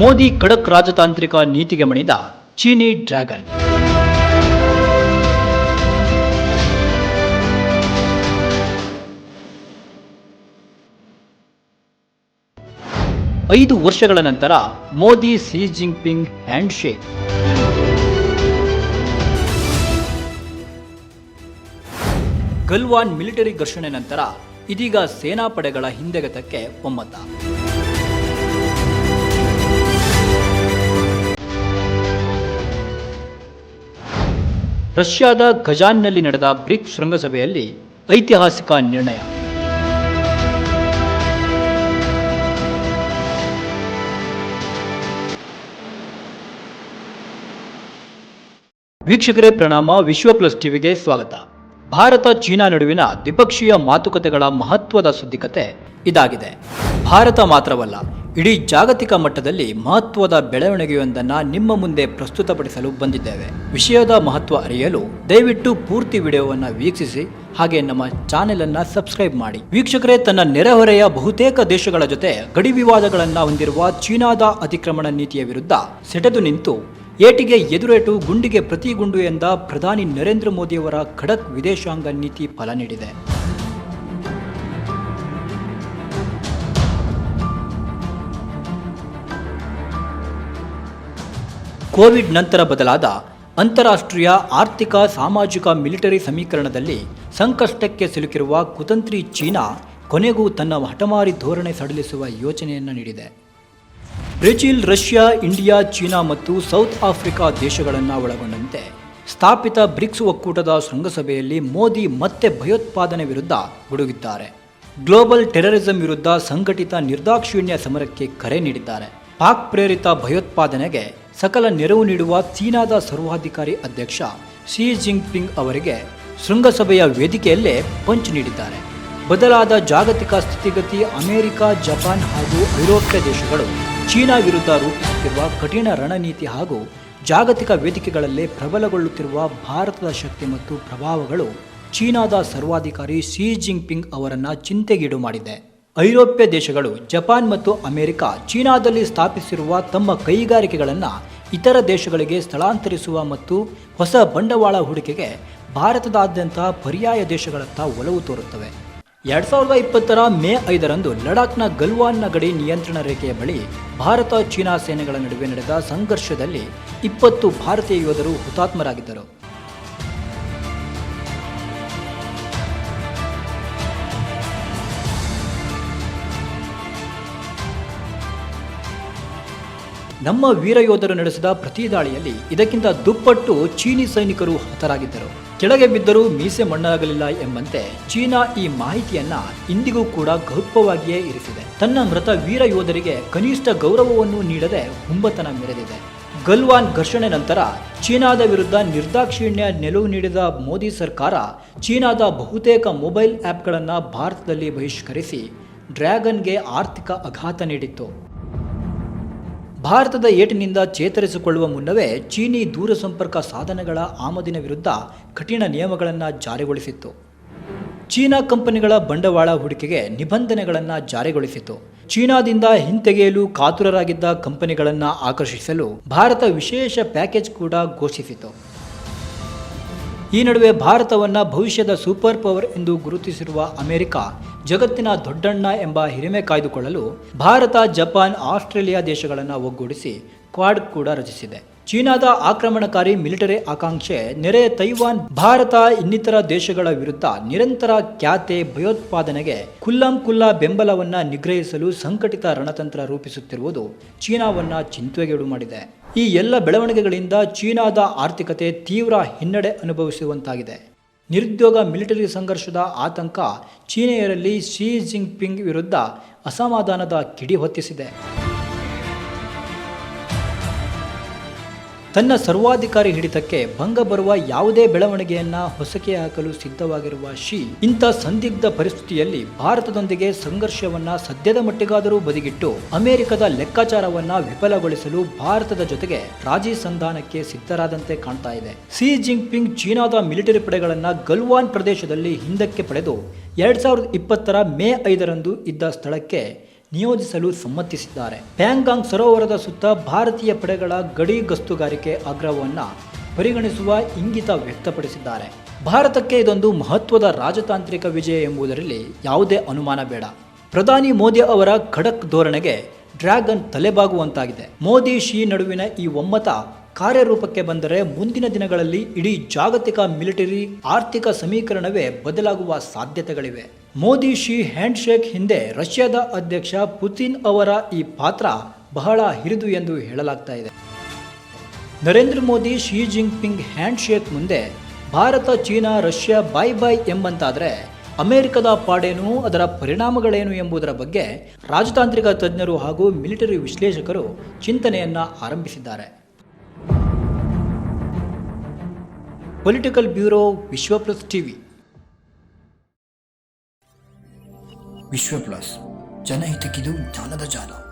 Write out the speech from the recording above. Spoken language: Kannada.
ಮೋದಿ ಖಡಕ್ ರಾಜತಾಂತ್ರಿಕ ನೀತಿಗೆ ಮಣಿದ ಚೀನಿ ಡ್ರ್ಯಾಗನ್. ಐದು ವರ್ಷಗಳ ನಂತರ Modi Xi handshake Galwan military ಘರ್ಷಣೆ ನಂತರ ಇದೀಗ ಸೇನಾಪಡೆಗಳ ಹಿಂದೆಗತಕ್ಕೆ ಒಮ್ಮತ. ರಷ್ಯಾದ ಖಜಾನ್ನಲ್ಲಿ ನಡೆದ ಬ್ರಿಕ್ಸ್ ಶೃಂಗಸಭೆಯಲ್ಲಿ ಐತಿಹಾಸಿಕ ನಿರ್ಣಯ. ವೀಕ್ಷಕರೇ ಪ್ರಣಾಮ. ವಿಶ್ವ ಪ್ಲಸ್ ಟಿವಿಗೆ ಸ್ವಾಗತ. ಭಾರತ ಚೀನಾ ನಡುವಿನ ದ್ವಿಪಕ್ಷೀಯ ಮಾತುಕತೆಗಳ ಮಹತ್ವದ ಸುದ್ದಿಕತೆ ಇದಾಗಿದೆ. ಭಾರತ ಮಾತ್ರವಲ್ಲ, ಇಡೀ ಜಾಗತಿಕ ಮಟ್ಟದಲ್ಲಿ ಮಹತ್ವದ ಬೆಳವಣಿಗೆಯೊಂದನ್ನು ನಿಮ್ಮ ಮುಂದೆ ಪ್ರಸ್ತುತಪಡಿಸಲು ಬಂದಿದ್ದೇವೆ. ವಿಷಯದ ಮಹತ್ವ ಅರಿಯಲು ದಯವಿಟ್ಟು ಪೂರ್ತಿ ವಿಡಿಯೋವನ್ನು ವೀಕ್ಷಿಸಿ, ಹಾಗೆ ನಮ್ಮ ಚಾನೆಲ್ ಅನ್ನ ಸಬ್ಸ್ಕ್ರೈಬ್ ಮಾಡಿ. ವೀಕ್ಷಕರೇ, ತನ್ನ ನೆರೆಹೊರೆಯ ಬಹುತೇಕ ದೇಶಗಳ ಜೊತೆ ಗಡಿ ವಿವಾದಗಳನ್ನು ಹೊಂದಿರುವ ಚೀನಾದ ಅತಿಕ್ರಮಣ ನೀತಿಯ ವಿರುದ್ಧ ಸೆಟೆದು ನಿಂತು ಏಟಿಗೆ ಎದುರೇಟು ಗುಂಡಿಗೆ ಪ್ರತಿ ಗುಂಡು ಎಂದ ಪ್ರಧಾನಿ ನರೇಂದ್ರ ಮೋದಿಯವರ ಖಡಕ್ ವಿದೇಶಾಂಗ ನೀತಿ ಫಲ ನೀಡಿದೆ. ಕೋವಿಡ್ ನಂತರ ಬದಲಾದ ಅಂತಾರಾಷ್ಟ್ರೀಯ ಆರ್ಥಿಕ ಸಾಮಾಜಿಕ ಮಿಲಿಟರಿ ಸಮೀಕರಣದಲ್ಲಿ ಸಂಕಷ್ಟಕ್ಕೆ ಸಿಲುಕಿರುವ ಕುತಂತ್ರಿ ಚೀನಾ ಕೊನೆಗೂ ತನ್ನ ಹಠಮಾರಿ ಧೋರಣೆ ಸಡಿಲಿಸುವ ಯೋಚನೆಯನ್ನು ನೀಡಿದೆ. ಬ್ರೆಜಿಲ್, ರಷ್ಯಾ, ಇಂಡಿಯಾ, ಚೀನಾ ಮತ್ತು ಸೌತ್ ಆಫ್ರಿಕಾ ದೇಶಗಳನ್ನು ಒಳಗೊಂಡಂತೆ ಸ್ಥಾಪಿತ ಬ್ರಿಕ್ಸ್ ಒಕ್ಕೂಟದ ಶೃಂಗಸಭೆಯಲ್ಲಿ ಮೋದಿ ಮತ್ತೆ ಭಯೋತ್ಪಾದನೆ ವಿರುದ್ಧ ಗುಡುಗಿದ್ದಾರೆ. ಗ್ಲೋಬಲ್ ಟೆರರಿಸಂ ವಿರುದ್ಧ ಸಂಘಟಿತ ನಿರ್ದಾಕ್ಷಿಣ್ಯ ಸಮರಕ್ಕೆ ಕರೆ ನೀಡಿದ್ದಾರೆ. ಪಾಕ್ ಪ್ರೇರಿತ ಭಯೋತ್ಪಾದನೆಗೆ ಸಕಲ ನೆರವು ನೀಡುವ ಚೀನಾದ ಸರ್ವಾಧಿಕಾರಿ ಅಧ್ಯಕ್ಷ ಶಿ ಜಿಂಗ್ಪಿಂಗ್ ಅವರಿಗೆ ಶೃಂಗಸಭೆಯ ವೇದಿಕೆಯಲ್ಲೇ ಪಂಚ್ ನೀಡಿದ್ದಾರೆ. ಬದಲಾದ ಜಾಗತಿಕ ಸ್ಥಿತಿಗತಿ ಅಮೆರಿಕ, ಜಪಾನ್ ಹಾಗೂ ಐರೋಪ್ಯ ದೇಶಗಳು ಚೀನಾ ವಿರುದ್ಧ ರೂಪಿಸುತ್ತಿರುವ ಕಠಿಣ ರಣನೀತಿ ಹಾಗೂ ಜಾಗತಿಕ ವೇದಿಕೆಗಳಲ್ಲೇ ಪ್ರಬಲಗೊಳ್ಳುತ್ತಿರುವ ಭಾರತದ ಶಕ್ತಿ ಮತ್ತು ಪ್ರಭಾವಗಳು ಚೀನಾದ ಸರ್ವಾಧಿಕಾರಿ ಸಿ ಜಿಂಗ್ಪಿಂಗ್ ಅವರನ್ನು ಚಿಂತೆಗೀಡು ಮಾಡಿದೆ. ಐರೋಪ್ಯ ದೇಶಗಳು, ಜಪಾನ್ ಮತ್ತು ಅಮೆರಿಕ ಚೀನಾದಲ್ಲಿ ಸ್ಥಾಪಿಸಿರುವ ತಮ್ಮ ಕೈಗಾರಿಕೆಗಳನ್ನು ಇತರ ದೇಶಗಳಿಗೆ ಸ್ಥಳಾಂತರಿಸುವ ಮತ್ತು ಹೊಸ ಬಂಡವಾಳ ಹೂಡಿಕೆಗೆ ಭಾರತದಾದ್ಯಂತ ಪರ್ಯಾಯ ದೇಶಗಳತ್ತ ಒಲವು ತೋರುತ್ತವೆ. ಎರಡ್ ಸಾವಿರದ ಇಪ್ಪತ್ತರ ಮೇ ಐದರಂದು ಲಡಾಖ್ನ ಗಲ್ವಾನ್ನ ಗಡಿ ನಿಯಂತ್ರಣ ರೇಖೆಯ ಬಳಿ ಭಾರತ ಚೀನಾ ಸೇನೆಗಳ ನಡುವೆ ನಡೆದ ಸಂಘರ್ಷದಲ್ಲಿ ಇಪ್ಪತ್ತು ಭಾರತೀಯ ಯೋಧರು ಹುತಾತ್ಮರಾಗಿದ್ದರು. ನಮ್ಮ ವೀರ ಯೋಧರು ನಡೆಸಿದ ಪ್ರತಿ ದಾಳಿಯಲ್ಲಿ ಇದಕ್ಕಿಂತ ದುಪ್ಪಟ್ಟು ಚೀನಿ ಸೈನಿಕರು ಹತರಾಗಿದ್ದರು. ಕೆಳಗೆ ಬಿದ್ದರೂ ಮೀಸೆ ಮಣ್ಣಾಗಲಿಲ್ಲ ಎಂಬಂತೆ ಚೀನಾ ಈ ಮಾಹಿತಿಯನ್ನ ಇಂದಿಗೂ ಕೂಡ ಗೌಪ್ಯವಾಗಿಯೇ ಇರಿಸಿದೆ. ತನ್ನ ಮೃತ ವೀರ ಯೋಧರಿಗೆ ಕನಿಷ್ಠ ಗೌರವವನ್ನು ನೀಡದೆ ಹುಂಬತನ ಮೆರೆದಿದೆ. ಗಲ್ವಾನ್ ಘರ್ಷಣೆ ನಂತರ ಚೀನಾದ ವಿರುದ್ಧ ನಿರ್ದಾಕ್ಷಿಣ್ಯ ನಿಲುವು ನೀಡಿದ ಮೋದಿ ಸರ್ಕಾರ ಚೀನಾದ ಬಹುತೇಕ ಮೊಬೈಲ್ ಆ್ಯಪ್ಗಳನ್ನು ಭಾರತದಲ್ಲಿ ಬಹಿಷ್ಕರಿಸಿ ಡ್ರ್ಯಾಗನ್ಗೆ ಆರ್ಥಿಕ ಆಘಾತ ನೀಡಿತ್ತು. ಭಾರತದ ಏಟಿನಿಂದ ಚೇತರಿಸಿಕೊಳ್ಳುವ ಮುನ್ನವೇ ಚೀನಿ ದೂರಸಂಪರ್ಕ ಸಾಧನಗಳ ಆಮದಿನ ವಿರುದ್ಧ ಕಠಿಣ ನಿಯಮಗಳನ್ನು ಜಾರಿಗೊಳಿಸಿತ್ತು. ಚೀನಾ ಕಂಪನಿಗಳ ಬಂಡವಾಳ ಹೂಡಿಕೆಗೆ ನಿಬಂಧನೆಗಳನ್ನು ಜಾರಿಗೊಳಿಸಿತು ಚೀನಾದಿಂದ ಹಿಂತೆಗೆಯಲು ಕಾತುರರಾಗಿದ್ದ ಕಂಪನಿಗಳನ್ನು ಆಕರ್ಷಿಸಲು ಭಾರತ ವಿಶೇಷ ಪ್ಯಾಕೇಜ್ ಕೂಡ ಘೋಷಿಸಿತು ಈ ನಡುವೆ ಭಾರತವನ್ನು ಭವಿಷ್ಯದ ಸೂಪರ್ ಪವರ್ ಎಂದು ಗುರುತಿಸಿರುವ ಅಮೆರಿಕ, ಜಗತ್ತಿನ ದೊಡ್ಡಣ್ಣ ಎಂಬ ಹಿರಿಮೆ ಕಾಯ್ದುಕೊಳ್ಳಲು ಭಾರತ, ಜಪಾನ್, ಆಸ್ಟ್ರೇಲಿಯಾ ದೇಶಗಳನ್ನು ಒಗ್ಗೂಡಿಸಿ ಕ್ವಾಡ್ ಕೂಡ ರಚಿಸಿದೆ. ಚೀನಾದ ಆಕ್ರಮಣಕಾರಿ ಮಿಲಿಟರಿ ಆಕಾಂಕ್ಷೆ ನೆರೆ ತೈವಾನ್, ಭಾರತ ಇನ್ನಿತರ ದೇಶಗಳ ವಿರುದ್ಧ ನಿರಂತರ ಖ್ಯಾತೆ ಭಯೋತ್ಪಾದನೆಗೆ ಕುಲ್ಲಂ ಕುಲ್ಲ ಬೆಂಬಲವನ್ನು ನಿಗ್ರಹಿಸಲು ಸಂಘಟಿತ ರಣತಂತ್ರ ರೂಪಿಸುತ್ತಿರುವುದು ಚೀನಾವನ್ನು ಚಿಂತೆಗೇಡು ಮಾಡಿದೆ. ಈ ಎಲ್ಲ ಬೆಳವಣಿಗೆಗಳಿಂದ ಚೀನಾದ ಆರ್ಥಿಕತೆ ತೀವ್ರ ಹಿನ್ನಡೆ ಅನುಭವಿಸುವಂತಾಗಿದೆ. ನಿರುದ್ಯೋಗ ಮಿಲಿಟರಿ ಸಂಘರ್ಷದ ಆತಂಕ ಚೀನೆಯರಲ್ಲಿ ಶಿ ಜಿಂಗ್ಪಿಂಗ್ ವಿರುದ್ಧ ಅಸಮಾಧಾನದ ಕಿಡಿ ಹೊತ್ತಿಸಿದೆ. ತನ್ನ ಸರ್ವಾಧಿಕಾರಿ ಹಿಡಿತಕ್ಕೆ ಭಂಗ ಬರುವ ಯಾವುದೇ ಬೆಳವಣಿಗೆಯನ್ನ ಹೊಸಕೆ ಹಾಕಲು ಸಿದ್ಧವಾಗಿರುವ ಶಿ ಇಂಥ ಸಂದಿಗ್ಧ ಪರಿಸ್ಥಿತಿಯಲ್ಲಿ ಭಾರತದೊಂದಿಗೆ ಸಂಘರ್ಷವನ್ನ ಸದ್ಯದ ಮಟ್ಟಿಗಾದರೂ ಬದಿಗಿಟ್ಟು ಅಮೆರಿಕದ ಲೆಕ್ಕಾಚಾರವನ್ನ ವಿಫಲಗೊಳಿಸಲು ಭಾರತದ ಜೊತೆಗೆ ರಾಜಿ ಸಂಧಾನಕ್ಕೆ ಸಿದ್ಧರಾದಂತೆ ಕಾಣ್ತಾ ಇದೆ. ಸಿ ಜಿಂಗ್ಪಿಂಗ್ ಚೀನಾದ ಮಿಲಿಟರಿ ಪಡೆಗಳನ್ನ ಗಲ್ವಾನ್ ಪ್ರದೇಶದಲ್ಲಿ ಹಿಂದಕ್ಕೆ ಪಡೆದು ಎರಡ್ ಸಾವಿರದ ಇಪ್ಪತ್ತರ ಮೇ ಐದರಂದು ಇದ್ದ ಸ್ಥಳಕ್ಕೆ ನಿಯೋಜಿಸಲು ಸಮ್ಮತಿಸಿದ್ದಾರೆ. ಪ್ಯಾಂಗಾಂಗ್ ಸರೋವರದ ಸುತ್ತ ಭಾರತೀಯ ಪಡೆಗಳ ಗಡಿ ಗಸ್ತುಗಾರಿಕೆ ಆಗ್ರಹವನ್ನು ಪರಿಗಣಿಸುವ ಇಂಗಿತ ವ್ಯಕ್ತಪಡಿಸಿದ್ದಾರೆ. ಭಾರತಕ್ಕೆ ಇದೊಂದು ಮಹತ್ವದ ರಾಜತಾಂತ್ರಿಕ ವಿಜಯ ಎಂಬುದರಲ್ಲಿ ಯಾವುದೇ ಅನುಮಾನ ಬೇಡ. ಪ್ರಧಾನಿ ಮೋದಿ ಅವರ ಖಡಕ್ ಧೋರಣೆಗೆ ಡ್ರ್ಯಾಗನ್ ತಲೆಬಾಗುವಂತಾಗಿದೆ. ಮೋದಿ ಶಿ ನಡುವಿನ ಈ ಒಮ್ಮತ ಕಾರ್ಯರೂಪಕ್ಕೆ ಬಂದರೆ ಮುಂದಿನ ದಿನಗಳಲ್ಲಿ ಇಡೀ ಜಾಗತಿಕ ಮಿಲಿಟರಿ ಆರ್ಥಿಕ ಸಮೀಕರಣವೇ ಬದಲಾಗುವ ಸಾಧ್ಯತೆಗಳಿವೆ. ಮೋದಿ ಶಿ ಹ್ಯಾಂಡ್ಶೇಕ್ ಹಿಂದೆ ರಷ್ಯಾದ ಅಧ್ಯಕ್ಷ ಪುತಿನ್ ಅವರ ಈ ಪಾತ್ರ ಬಹಳ ಹಿರಿದು ಎಂದು ಹೇಳಲಾಗ್ತಾ ಇದೆ. Narendra Modi Xi Jinping handshake ಮುಂದೆ ಭಾರತ, ಚೀನಾ, ರಷ್ಯಾ ಬಾಯ್ ಬಾಯ್ ಎಂಬಂತಾದರೆ ಅಮೆರಿಕದ ಪಾಡೇನು, ಅದರ ಪರಿಣಾಮಗಳೇನು ಎಂಬುದರ ಬಗ್ಗೆ ರಾಜತಾಂತ್ರಿಕ ತಜ್ಞರು ಹಾಗೂ ಮಿಲಿಟರಿ ವಿಶ್ಲೇಷಕರು ಚಿಂತನೆಯನ್ನು ಆರಂಭಿಸಿದ್ದಾರೆ. Political bureau Vishwa plus TV. Vishwa plus ಜನಹಿತಕ್ಕಿದು ಜ್ಞಾನದ ಜಾಲ.